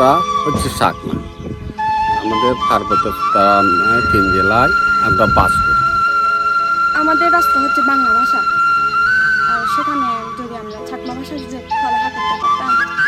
আমরা হচ্ছে চাকমা আমাদের পার্বত্য তিন জেলায় আমরা বাস করি। আমাদের রাস্তা হচ্ছে বাংলা ভাষা। আর সেখানে যদি আমরা ছাকমা ভাষা যে পড়ালেখা করতে পারতাম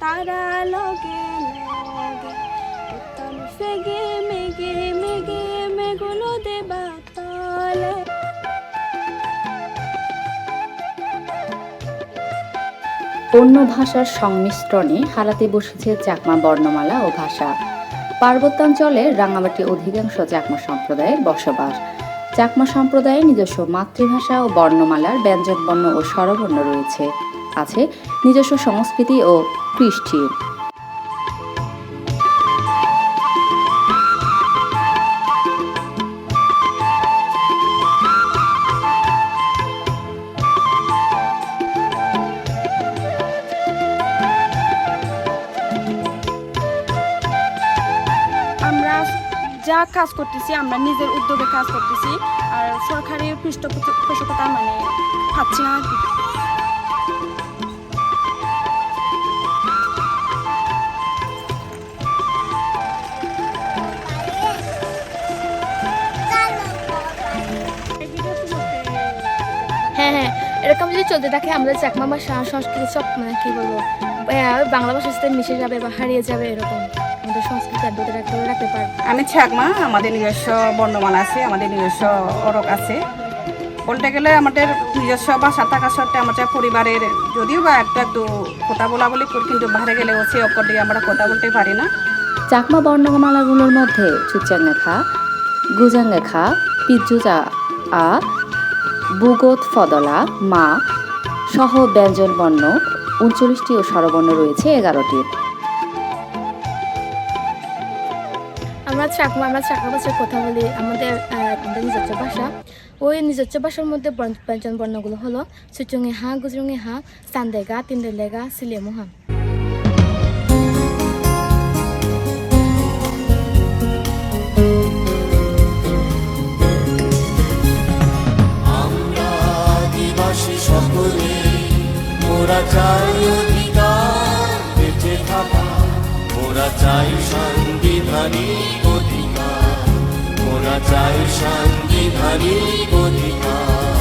তারা লগে লগে উত্তম সে গেমে গেমে গেমে গুলো দেবা তলে। অন্য ভাষার সংমিশ্রণে হারাতে বসেছে চাকমা বর্ণমালা ও ভাষা। পার্বত্যাঞ্চলে রাঙামাটি অধিকাংশ চাকমা সম্প্রদায়ের বসবাস। চাকমা সম্প্রদায়ের নিজস্ব মাতৃভাষা ও বর্ণমালার ব্যঞ্জনবর্ণ ও স্বরবর্ণ রয়েছে। আছে নিজস্ব সংস্কৃতি ও কৃষ্টি। যা কাজ করতেছি, আমরা নিজের উদ্যোগে কাজ করতেছি, আর সরকারি পৃষ্ঠপোষকতা মানে পাচ্ছি না চলতে থাকে আমাদের চাকমা ভাষা সংস্কৃতি সব মানে কি বলব বাংলা ভাষার সাথে মিশে যাবে বা হারিয়ে যাবে এরকম আমাদের সংস্কৃতি আর ধরে রাখতে রাখতে পারব। আমি ছাকমা আমাদের নিজস্ব বর্ণমালা আছে আমাদের নিজস্ব অরক আছে। বলতে গেলে আমাদের নিজস্ব ভাষা থাকা সত্ত্বে আমাদের পরিবারের যদিও বা একটু একটু কথা বলা বলি করি কিন্তু বাইরে গেলে সে অপর দিয়ে আমরা কথা বলতে পারি না। চাকমা বর্ণমালাগুলোর মধ্যে চুচাং লেখা গুজাং লেখা পিজুজা আ বুগত ফদলা মা সহ ব্যঞ্জন বর্ণ, উনচল্লিশটি ও স্বরবর্ণ রয়েছে এগারোটি আমরা চাকমা আমরা চাকমা ভাষায় কথা বলি আমাদের নিজস্ব ভাষা। ওই নিজস্ব ভাষার মধ্যে ব্যঞ্জন বর্ণগুলো হলো, সুচুঙে হা, গুজরুঙে হা, সান্দেগা, তিনদেলেগা, সিলেমুহা। মোরা চাই অধিকার বেঁচে থাকা। মোরা চাই সাংবিধানিক অধিকার। মোরা চাই সাংবিধানিক অধিকার।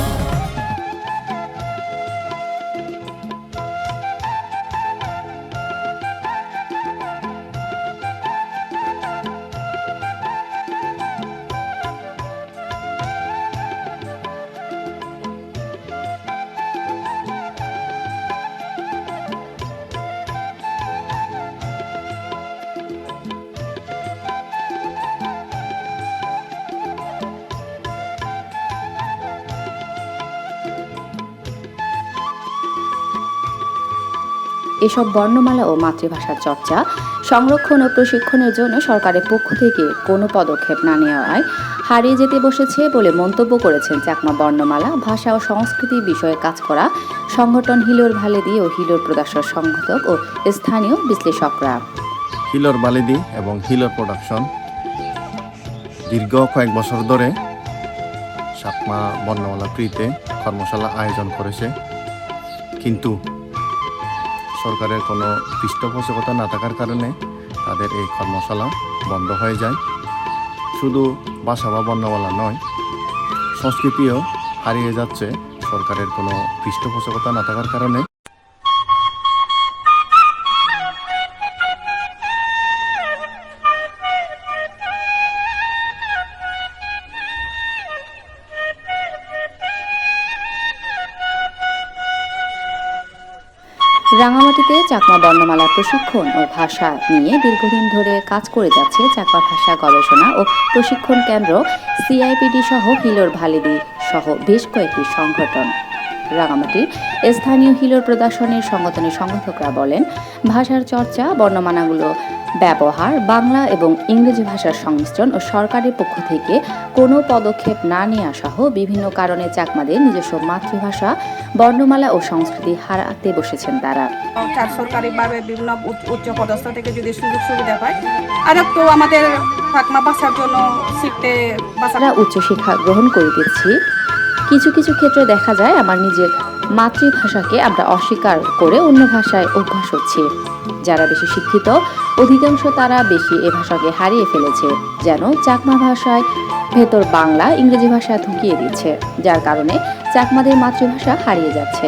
এসব বর্ণমালা ও মাতৃভাষার চর্চা, সংরক্ষণ ও প্রশিক্ষণের জন্য সরকারের পক্ষ থেকে কোনো পদক্ষেপ না নেওয়ায় হারিয়ে যেতে বসেছে বলে মন্তব্য করেছেন চাকমা বর্ণমালা, ভাষা ও সংস্কৃতি বিষয়ে কাজ করা সংগঠন হিলোর ভালেদি ও হিলোর প্রদর্শন সংগঠক ও স্থানীয় বিশ্লেষকরা। হিলর বালিদি এবং হিলোর প্রোডাকশন দীর্ঘ কয়েক বছর ধরে সাতমা বর্ণমালা ফ্রিতে কর্মশালা আয়োজন করেছে। কিন্তু সরকারের কোনো পৃষ্ঠপোষকতা না থাকার কারণে তাদের এই কর্মশালা বন্ধ হয়ে যায়। শুধু ভাষা বা বর্ণমালা নয়, সংস্কৃতিও হারিয়ে যাচ্ছে সরকারের কোনো পৃষ্ঠপোষকতা না থাকার কারণে। রাঙামাটিতে চাকমা বর্ণমালা প্রশিক্ষণ ও ভাষা নিয়ে দীর্ঘদিন ধরে কাজ করে যাচ্ছে চাকমা ভাষা গবেষণা ও প্রশিক্ষণ কেন্দ্র সিআইপিডি সহ হিলোর ভালিদি সহ বেশ কয়েকটি সংগঠন। রাঙামাটির স্থানীয় হিলোর প্রদর্শনের সংগঠনের সংগঠকরা বলেন, ভাষার চর্চা বর্ণমানাগুলো ব্যবহার বাংলা এবং ইংরেজি ভাষার সংমিশ্রণ ও সরকারের পক্ষ থেকে কোনো পদক্ষেপ না নেওয়া সহ বিভিন্ন কারণে চাকমাদের নিজস্ব মাতৃভাষা বর্ণমালা ও সংস্কৃতি হারাতে বসেছেন তারা। সরকারিভাবে বিভিন্ন উচ্চ- পদস্থ থেকে যদি সুযোগ সুবিধা পায় আর একটু আমাদের চাকমা ভাষার জন্য শিখতে ভাষা আমরা উচ্চশিক্ষা গ্রহণ করিতেছি কিছু কিছু ক্ষেত্রে দেখা যায় আমার নিজের মাতৃভাষাকে আমরা অস্বীকার করে অন্য ভাষায় অভ্যাস হচ্ছি। যারা বেশি শিক্ষিত, অধিকাংশ তারা বেশি এ ভাষাকে হারিয়ে ফেলেছে, যেন চাকমা ভাষায় ভেতর বাংলা ইংরেজি ভাষা ঢুকিয়ে দিচ্ছে, যার কারণে চাকমাদের মাতৃভাষা হারিয়ে যাচ্ছে।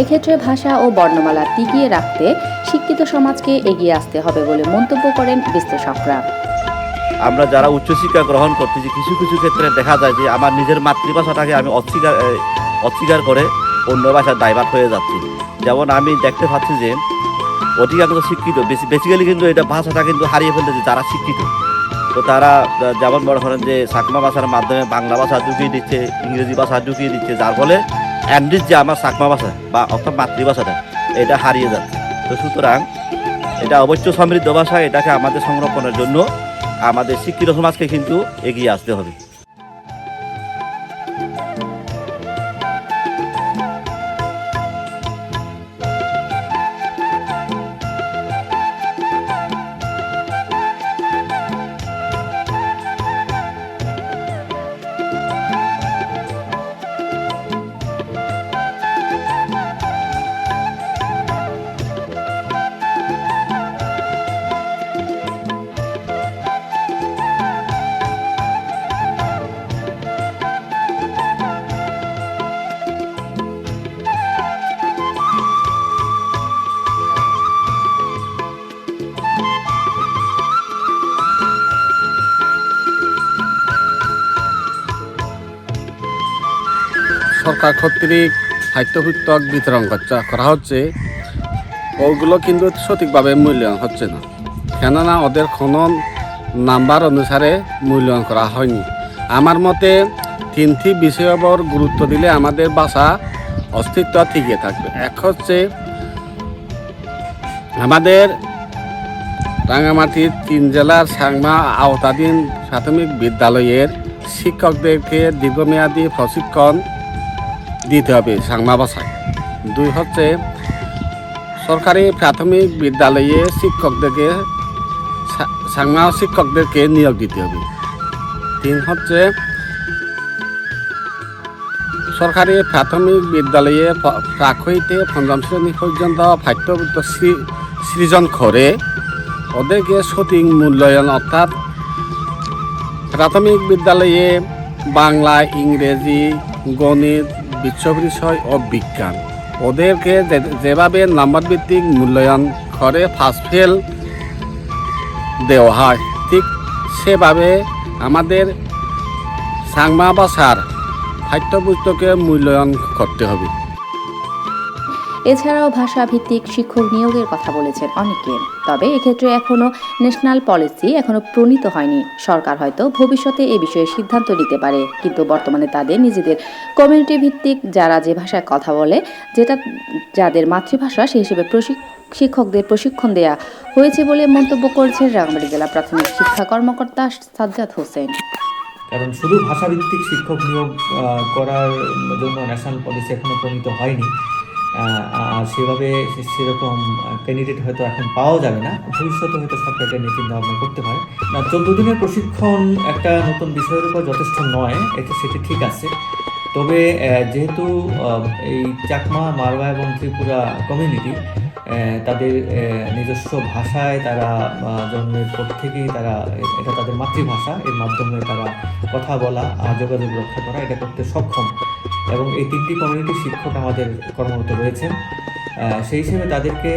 এক্ষেত্রে ভাষা ও বর্ণমালা টিকিয়ে রাখতে শিক্ষিত সমাজকে এগিয়ে আসতে হবে বলে মন্তব্য করেন বিশ্লেষকরা। আমরা যারা উচ্চশিক্ষা গ্রহণ করতেছি, কিছু কিছু ক্ষেত্রে দেখা যায় যে আমার নিজের মাতৃভাষাটাকে আমি অস্বীকার অস্বীকার করে অন্য ভাষার ডাইভার্ট হয়ে যাচ্ছে। যেমন আমি দেখতে পাচ্ছি যে অধিকাংশ শিক্ষিত বেসিক্যালি কিন্তু এটা ভাষাটা কিন্তু হারিয়ে ফেলতেছে, যারা শিক্ষিত। তো তারা যেমন মনে করেন যে সাকমা ভাষার মাধ্যমে বাংলা ভাষা ঢুকিয়ে দিচ্ছে, ইংরেজি ভাষা ঢুকিয়ে দিচ্ছে, যার ফলে অ্যান্ডিজ যে আমার সাকমা ভাষা বা অর্থাৎ মাতৃভাষাটা, এটা হারিয়ে যাচ্ছে। তো সুতরাং এটা অবশ্য সমৃদ্ধ ভাষা, এটাকে আমাদের সংরক্ষণের জন্য আমাদের শিক্ষিত সমাজকে কিন্তু এগিয়ে আসতে হবে। সরকার কর্তৃক পাঠ্যপুস্তক বিতরণ করছে- করা হচ্ছে ওগুলো কিন্তু সঠিকভাবে মূল্যায়ন হচ্ছে না। কেননা ওদের খনন নাম্বার অনুসারে মূল্যায়ন করা হয়নি। আমার মতে তিনটি বিষয়ের উপর গুরুত্ব দিলে আমাদের ভাষা অস্তিত্ব টিকে থাকবে। এক হচ্ছে, আমাদের রাঙামাটির তিন জেলার সাংমা আওতাধীন প্রাথমিক বিদ্যালয়ের শিক্ষকদেরকে দীর্ঘমেয়াদী প্রশিক্ষণ দিতে হবে সাংমা ভাষায় দুই হচ্ছে, সরকারি প্রাথমিক বিদ্যালয়ে শিক্ষকদেরকে সাংমা শিক্ষকদেরকে নিয়োগ দিতে হবে। তিন হচ্ছে, সরকারি প্রাথমিক বিদ্যালয়ে প্রাক হইতে পঞ্চম শ্রেণি পর্যন্ত পাঠ্যপুস্তক সৃ- সৃজন করে ওদেরকে সঠিক মূল্যায়ন অর্থাৎ প্রাথমিক বিদ্যালয়ে বাংলা, ইংরেজি, গণিত বিশ্ব বিষয় ও বিজ্ঞান। ওদেরকে যেভাবে নাম্বার ভিত্তিক মূল্যায়ন করে ফার্স্ট ফেল দেওয়া হয়, ঠিক সেভাবে আমাদের সাংমা বা ভাষার পাঠ্যপুস্তকে মূল্যায়ন করতে হবে। এছাড়াও ভাষাভিত্তিক শিক্ষক নিয়োগের কথা বলেছেন অনেকে। তবে এক্ষেত্রে এখনও ন্যাশনাল পলিসি এখনও প্রণীত হয়নি। সরকার হয়তো ভবিষ্যতে এ বিষয়ে সিদ্ধান্ত নিতে পারে। কিন্তু বর্তমানে তাদের নিজেদের কমিউনিটি ভিত্তিক যারা যে ভাষায় কথা বলে, যেটা যাদের মাতৃভাষা, সেই হিসেবে শিক্ষকদের প্রশিক্ষণ দেয়া হয়েছে বলে মন্তব্য করেছেন রাঙামাটি জেলা প্রাথমিক শিক্ষা কর্মকর্তা সাজ্জাদ হোসেন। কারণ শুধু ভাষাভিত্তিক শিক্ষক নিয়োগ করার জন্য ন্যাশনাল পলিসি এখনও প্রণীত হয়নি। সেভাবে সেরকম ক্যান্ডিডেট হয়তো এখন পাওয়া যাবে না। ভবিষ্যতে হয়তো সরকার নিয়ে চিন্তা ভাবনা করতে হয় না, চোদ্দ দিনের প্রশিক্ষণ একটা নতুন বিষয়ের উপর যথেষ্ট নয় এটা সেটি ঠিক আছে। তবে যেহেতু এই চাকমা মারওয়া এবং ত্রিপুরা কমিউনিটি তাদের নিজস্ব ভাষায় তারা জন্মের পর থেকেই তারা এটা তাদের মাতৃভাষা। এর মাধ্যমে তারা কথা বলা আর যোগাযোগ রক্ষা করা, এটা করতে সক্ষম। এবং এই তিনটি কমিউনিটি শিক্ষক আমাদের কর্মরত রয়েছেন। সেই হিসেবে তাদেরকে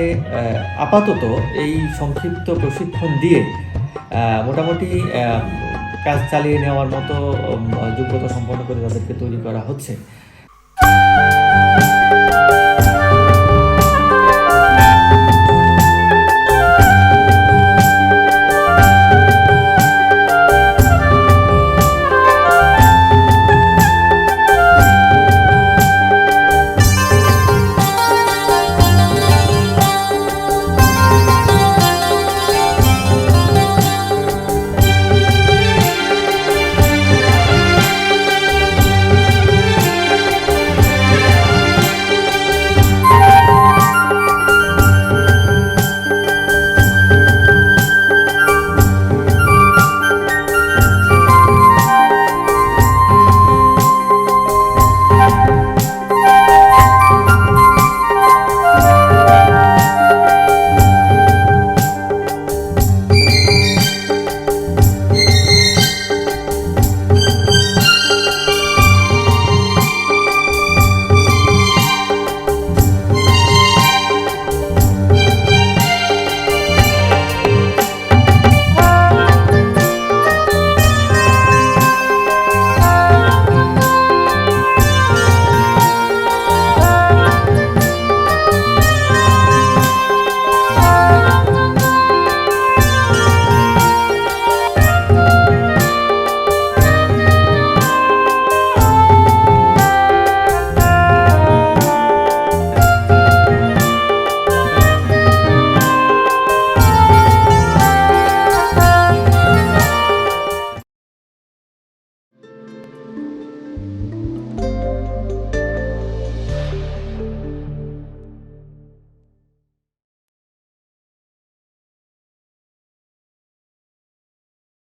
আপাতত এই সংক্ষিপ্ত প্রশিক্ষণ দিয়ে মোটামুটি কাজ চালিয়ে নেওয়ার মতো যোগ্যতা সম্পন্ন করে তাদেরকে তৈরি করা হচ্ছে।